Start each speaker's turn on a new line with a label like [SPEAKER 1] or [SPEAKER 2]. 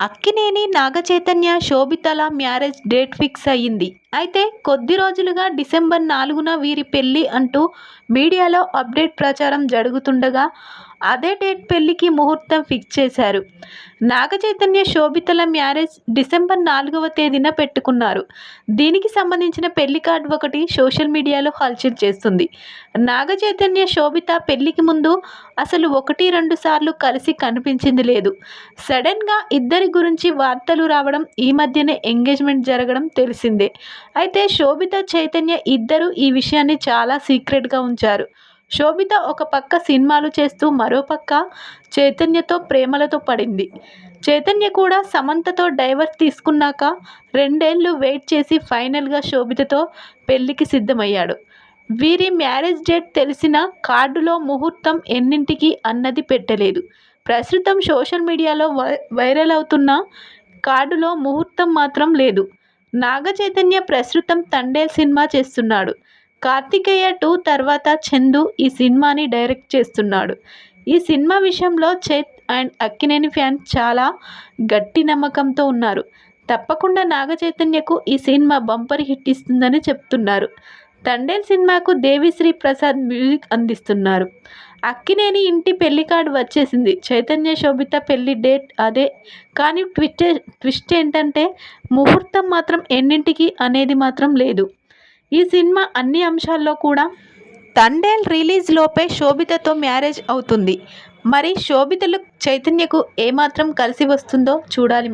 [SPEAKER 1] అక్కినేని నాగచైతన్య శోభితల marriage date fix అయ్యింది. అయితే కొద్ది రోజులుగా డిసెంబర్ నాలుగున వీరి పెళ్ళి అంటూ మీడియాలో అప్డేట్ ప్రచారం జరుగుతుండగా అదే డేట్ పెళ్ళికి ముహూర్తం ఫిక్స్ చేశారు. నాగచైతన్య శోభితల మ్యారేజ్ డిసెంబర్ నాలుగవ తేదీన పెట్టుకున్నారు. దీనికి సంబంధించిన పెళ్ళి కార్డు ఒకటి సోషల్ మీడియాలో హల్చల్ చేస్తుంది. నాగచైతన్య శోభిత పెళ్ళికి ముందు అసలు ఒకటి రెండు సార్లు కలిసి కనిపించింది లేదు. సడన్గా ఇద్దరి గురించి వార్తలు రావడం ఈ మధ్యనే ఎంగేజ్మెంట్ జరగడం తెలిసిందే. అయితే శోభిత చైతన్య ఇద్దరు ఈ విషయాన్ని చాలా సీక్రెట్గా ఉంచారు. శోభిత ఒక పక్క సినిమాలు చేస్తూ మరో పక్క చైతన్యతో ప్రేమలతో పడింది. చైతన్య కూడా సమంతతో డైవర్స్ తీసుకున్నాక రెండేళ్ళు వెయిట్ చేసి ఫైనల్గా శోభితతో పెళ్ళికి సిద్ధమయ్యాడు. వీరి మ్యారేజ్ డేట్ తెలిసిన కార్డులో ముహూర్తం ఎన్నింటికి అన్నది పెట్టలేదు. ప్రస్తుతం సోషల్ మీడియాలో వై వైరల్ అవుతున్న కార్డులో ముహూర్తం మాత్రం లేదు. నాగ చైతన్య ప్రస్తుతం తండేల్ సినిమా చేస్తున్నాడు. కార్తికేయ టూ తర్వాత చందు ఈ సినిమాని డైరెక్ట్ చేస్తున్నాడు. ఈ సినిమా విషయంలో చైత్ అండ్ అక్కినేని ఫ్యాన్స్ చాలా గట్టి నమ్మకంతో ఉన్నారు. తప్పకుండా నాగ చైతన్యకు ఈ సినిమా బంపర్ హిట్ ఇస్తుందని చెప్తున్నారు. తండేల్ సినిమాకు దేవిశ్రీ ప్రసాద్ మ్యూజిక్ అందిస్తున్నారు. అక్కినేని ఇంటి పెళ్ళి కార్డు వచ్చేసింది. చైతన్య శోభిత పెళ్ళి డేట్ అదే. కానీ ట్విస్ట్ ట్విస్ట్ ఏంటంటే ముహూర్తం మాత్రం ఎన్నింటికి అనేది మాత్రం లేదు. ఈ సినిమా అన్ని అంశాల్లో కూడా? తండేల్ రిలీజ్ లోపే శోభితతో మ్యారేజ్ అవుతుంది. మరి శోభితలు చైతన్యకు ఏమాత్రం కలిసి వస్తుందో చూడాలి